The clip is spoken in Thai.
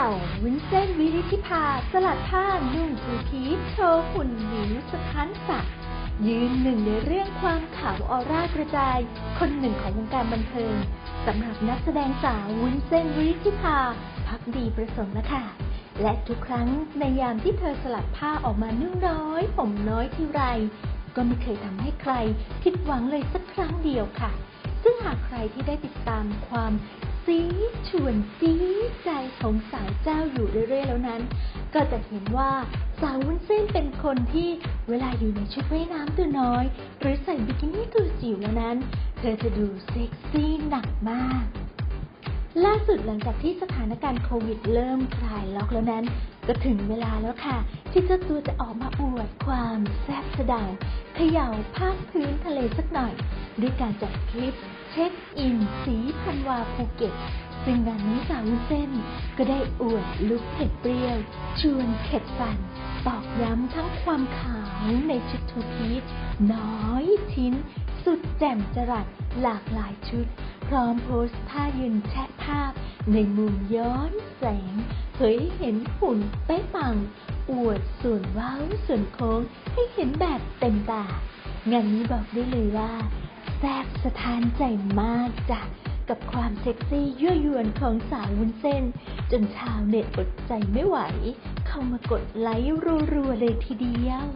าววุ้นเส้นวิริธิภา สลัดผ้านุ่งทูพีชโชว์หุ่นหมิวสคันสักยืนหนึ่งในเรื่องความขาวออร่ากระจาย คนหนึ่งของวงการบันเทิงสำหรับนักแสดงสาววุ้นเส้นวิริธิภา พักดีประสงค์นะคะและทุกครั้งในยามที่เธอสลัดผ้าออกมานุ่งน้อย ผมน้อยทีไร ก็ไม่เคยทำให้ใครผิดหวังเลยสักครั้งเดียวค่ะ ซึ่งหากใครที่ได้ติดตามความ ซีชวนซีใจของสาวเจ้าอยู่เรื่อยๆแล้วนั้น ก็จะเห็นว่าสาววุ้นเส้นเป็นคนที่เวลาอยู่ในชุดว่ายน้ำตัวน้อย หรือใส่บิกินี่ตัวจิ๋วแล้วนั้น เธอจะดูเซ็กซี่หนักมากล่าสุดหลังจากที่สถานการณ์โควิดเริ่มคลายล็อกแล้วนั้น ก็ถึงเวลาแล้วค่ะ ที่เจ้าตัวจะออกมาอวดความแซ่บสดาเขย่าภาคพื้นทะเลสักหน่อย ด้วยการจัดคลิปเช็คอินสีพันวาภูเก็ต ซึ่งงานนี้สาววุ้นเส้น ก็ได้อวดลุคเผ็ดเปรี้ยว ชวนเข็ดฟัน ตอกย้ำทั้งความขาวในชุดทูพีชน้อยชิ้น สุดแจ่มจรัสหลากหลายชุด พร้อมโพสท่ายืนแชะภาพ ในมุมย้อนแสงเผยเห็นหุ่นเป๊ะปัง อวดส่วนเว้าส่วนโค้งให้เห็นแบบเต็มตางานนี้บอกได้เลยว่า แซ่บสะท้านใจมากจ้ะกับความเซ็กซี่ยั่วยวนของสาววุ้นเส้น จนชาวเน็ตอดใจไม่ไหว เข้ามากดไลค์รัวๆเลยทีเดียว